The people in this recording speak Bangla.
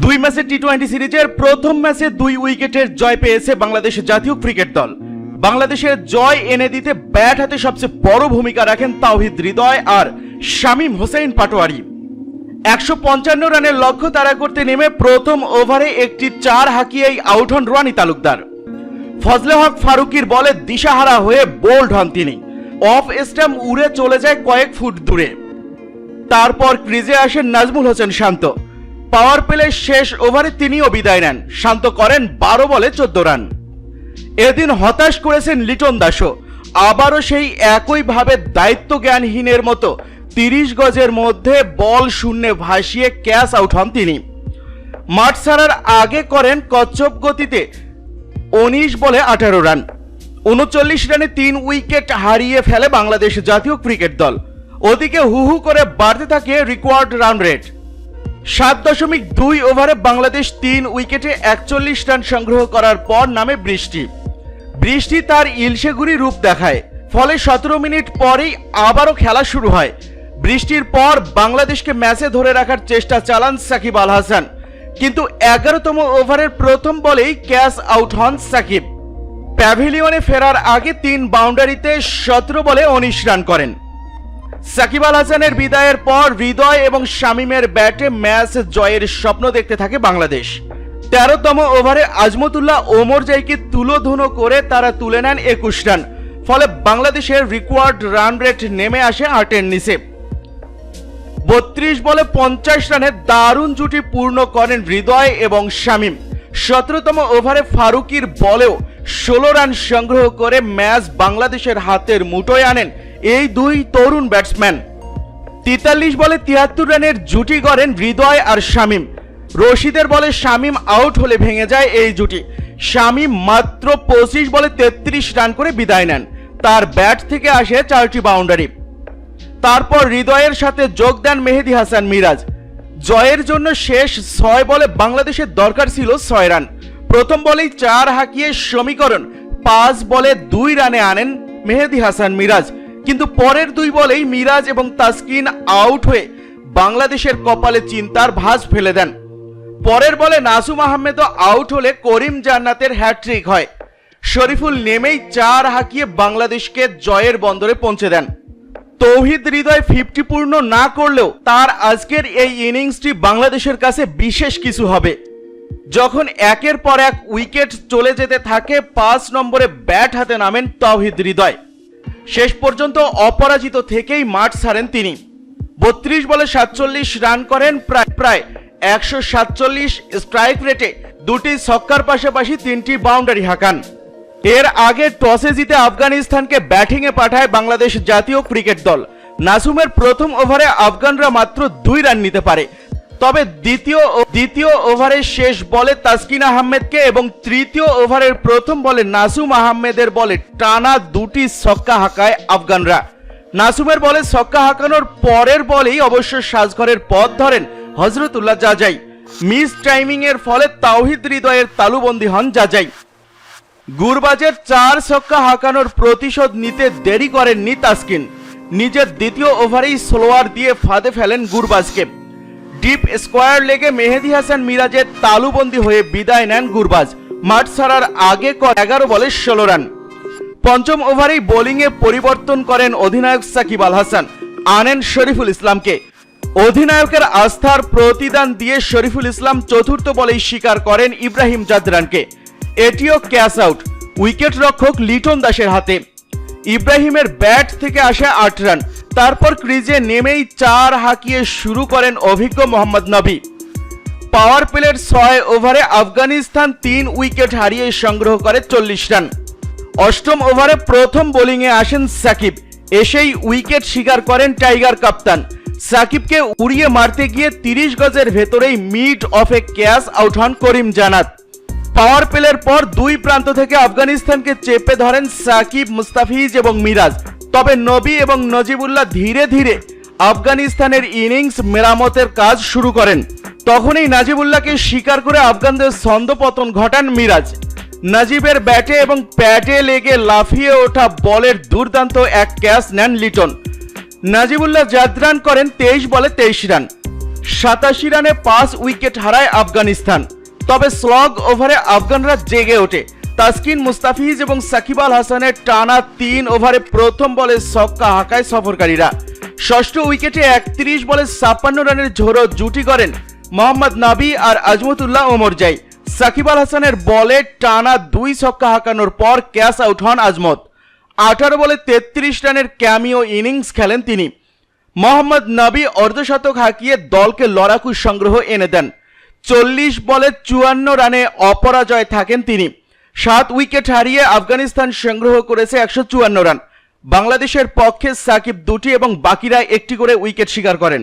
দুই ম্যাচের টি টোয়েন্টি সিরিজের প্রথম ম্যাচে দুই উইকেটের জয় পেয়েছে বাংলাদেশ জাতীয় ক্রিকেট দল। বাংলাদেশের জয় এনে দিতে ব্যাট হাতে সবচেয়ে বড় ভূমিকা রাখেন তাওহিদ হৃদয় আর শামীম হোসেন পাটোয়ারি। একশো পঞ্চান্ন রানের লক্ষ্য তাড়া করতে নেমে প্রথম ওভারে একটি চার হাঁকিয়েই আউট হন রানি তালুকদার। ফজলে হক ফারুকির বলে দিশাহারা হয়ে বোল্ড হন তিনি। অফ স্টাম্প উড়ে চলে যায় কয়েক ফুট দূরে। তারপর ক্রিজে আসেন নাজমুল হোসেন শান্ত। পাওয়ার প্লে শেষ ওভারে তিনিও বিদায় নেন। শান্ত করেন বারো বলে চোদ্দ রান। এদিন হতাশ করেছেন লিটন দাসও। আবারও সেই একইভাবে দায়িত্ব জ্ঞানহীনের মতো তিরিশ গজের মধ্যে বল শূন্যে ভাসিয়ে ক্যাচ আউট হন তিনি। মাঠ ছাড়ার আগে করেন কচ্ছপ গতিতে উনিশ বলে আঠারো রান। উনচল্লিশ রানে তিন উইকেট হারিয়ে ফেলে বাংলাদেশ জাতীয় ক্রিকেট দল। ওদিকে হু হু করে বাড়তে থাকে রিকোয়ার্ড রান রেট। সাত দশমিক দুই ওভারে বাংলাদেশ তিন উইকেটে একচল্লিশ রান সংগ্রহ করার পর নামে বৃষ্টি। বৃষ্টি তার ইলশেগুড়ি রূপ দেখায়, ফলে সতেরো মিনিট পরেই আবারও খেলা শুরু হয়। বৃষ্টির পর বাংলাদেশকে ম্যাচে ধরে রাখার চেষ্টা চালান সাকিব আল হাসান। কিন্তু এগারোতম ওভারের প্রথম বলেই ক্যাচ আউট হন সাকিব। প্যাভিলিয়নে ফেরার আগে তিন বাউন্ডারিতে সতেরো বলে উনিশ রান করেন। সাকিব আল হাসানের বিদায়ের পর হৃদয় এবং শামিমের ব্যাটে ম্যাচ জয়ের স্বপ্ন দেখতে থাকে বাংলাদেশ। তেরোতম ওভারে আজমতুল্লাহ ওমর জাইকে তুলোধুনো করে তারা তুলে নেন একুশ রান। ফলে বাংলাদেশের রিকোয়ার্ড রান রেট নেমে আসে আটের নিচে। বত্রিশ বলে পঞ্চাশ রানে দারুণ জুটি পূর্ণ করেন হৃদয় এবং শামিম। সতেরোতম ওভারে ফারুকির বলেও ষোলো রান সংগ্রহ করে ম্যাচ বাংলাদেশের হাতের মুঠোয় আনেন এই দুই তরুণ ব্যাটসম্যান তেতাল্লিশ বলে তিয়াত্তর রানের জুটি গড়েন হৃদয় আর শামিম। রশিদের বলে শামিম আউট হলে ভেঙে যায় এই জুটি। শামিম মাত্র পঁচিশ বলে তেত্রিশ রান করে বিদায় নেন। তার ব্যাট থেকে আসে চারটি বাউন্ডারি তারপর হৃদয়ের সাথে যোগ দেন মেহেদি হাসান মিরাজ। জয়ের জন্য শেষ ছয় বলে বাংলাদেশের দরকার ছিল ছয় রান। প্রথম বলেই চার হাঁকিয়ে সমীকরণ, পাঁচ বলে দুই রানে আনেন মেহেদি হাসান মিরাজ। কিন্তু পরের দুই বলেই মিরাজ এবং তাসকিন আউট হয়ে বাংলাদেশের কপালে চিন্তার ভাঁজ ফেলে দেন। পরের বলে নাসুম আহমেদও আউট হলে করিম জান্নাতের হ্যাট্রিক হয়। শরীফুল নেমেই চার হাঁকিয়ে বাংলাদেশকে জয়ের বন্দরে পৌঁছে দেন। তৌহিদ হৃদয় ফিফটি পূর্ণ না করলেও তার আজকের এই ইনিংসটি বাংলাদেশের কাছে বিশেষ কিছু হবে। যখন একের পর এক উইকেট চলে যেতে থাকে, পাঁচ নম্বরে ব্যাট হাতে নামেন তৌহিদ হৃদয়। শেষ পর্যন্ত অপরাজিত থেকেই মাঠ ছাড়েন তিনি। বত্রিশ বলে সাতচল্লিশ রান করেন প্রায় প্রায় একশো সাতচল্লিশ স্ট্রাইক রেটে দুটি ছক্কার পাশাপাশি তিনটি বাউন্ডারি হাঁকান। এর আগে টসে জিতে আফগানিস্তানকে ব্যাটিংয়ে পাঠায় বাংলাদেশ জাতীয় ক্রিকেট দল। নাসুমের প্রথম ওভারে আফগানরা মাত্র দুই রান নিতে পারে তবে দ্বিতীয় দ্বিতীয় ওভারের শেষ বলে তাসকিন আহমেদকে এবং তৃতীয় ওভারের প্রথম বলে নাসুম আহমেদের বলে টানা দুটি ছক্কা হাঁকায় আফগানরা। নাসুমের বলে ছক্কা হাঁকানোর পরের বলেই অবশ্য সাজঘরের পথ ধরেন হজরতুল্লাহ জাজাই। মিস টাইমিং এর ফলে তাওহিদ হৃদয়ের তালুবন্দি হন জাজাই। গুরবাজের চার ছক্কা হাঁকানোর প্রতিশোধ নিতে দেরি করেননি তাসকিন। নিজের দ্বিতীয় ওভারেই স্লোয়ার দিয়ে ফাঁদে ফেলেন গুরবাজকে। ডিপ স্কোয়ার লেগে মেহেদি হাসান মিরাজের তালুবন্দি হয়ে বিদায় নেন গুরবাজ। মাঠ ছাড়ার আগে এগারো বলে ষোলো রান। পঞ্চম ওভারেই বোলিংয়ে পরিবর্তন করেন অধিনায়ক সাকিব আল হাসান, আনেন শরীফুল ইসলামকে। অধিনায়কের আস্থার প্রতিদান দিয়ে শরীফুল ইসলাম চতুর্থ বলেই স্বীকার করেন ইব্রাহিম জাদরানকে। এটিও ক্যাচ আউট উইকেট রক্ষক লিটন দাসের হাতে। ইব্রাহিমের ব্যাট থেকে আসে আট রান। তারপর ক্রিজে নেমেই চার হাঁকিয়ে শুরু করেন অভিজ্ঞ মোহাম্মদ নবী। পাওয়ার প্লের ছয় ওভারে আফগানিস্তান তিন উইকেট হারিয়ে সংগ্রহ করে চল্লিশ রান। অষ্টম ওভারে প্রথম বোলিংয়ে আসেন সাকিব। এসেই উইকেট শিকার করেন টাইগার কাপ্তান। সাকিবকে উড়িয়ে মারতে গিয়ে তিরিশ গজের ভেতরেই মিড অফে ক্যাচ আউট হন করিম জানাত। পাওয়ার প্লের পর দুই প্রান্ত থেকে আফগানিস্তানকে চেপে ধরেন সাকিব, মুস্তাফিজ এবং মিরাজ। তবে নবী এবং নজিবুল্লাহ ধীরে ধীরে আফগানিস্তানের ইনিংস মেরামতের কাজ শুরু করেন। তখনই নাজিবুল্লাহকে শিকার করে আফগানদের ছন্দপতন ঘটান মিরাজ। নাজিবের ব্যাটে এবং প্যাটে লেগে লাফিয়ে ওঠা বলের দুর্দান্ত এক ক্যাচ নেন লিটন। নাজিবুল্লাহ জাদরান করেন তেইশ বলে তেইশ রান। সাতাশি রানে পাঁচ উইকেট হারায় আফগানিস্তান। তবে স্লগ ওভারে আফগানরা জেগে ওঠে। তাসকিন মুস্তাফিজ এবং সাকিব আল হাসানের টানা তিন ওভারে প্রথম বলে ছক্কা হাঁকায় সফরকারীরা। ষষ্ঠ উইকেটে একত্রিশ বলে ছাপ্পান্ন রানের ঝোড়ো জুটি করেন মোহাম্মদ নাবি আর আজমতুল্লাহ ওমর জাই। সাকিব আল হাসানের বলে টানা দুই ছক্কা হাঁকানোর পর ক্যাশ আউট হন আজমত। আঠারো বলে তেত্রিশ রানের ক্যামিও ইনিংস খেলেন তিনি। মোহাম্মদ নবী অর্ধশতক হাঁকিয়ে দলকে লড়াকু সংগ্রহ এনে দেন। চল্লিশ বলে চুয়ান্ন রানে অপরাজয় থাকেন তিনি। সাত উইকেট হারিয়ে আফগানিস্তান সংগ্রহ করেছে একশো চুয়ান্ন রান। বাংলাদেশের পক্ষে সাকিব দুটি এবং বাকিরা একটি করে উইকেট শিকার করেন।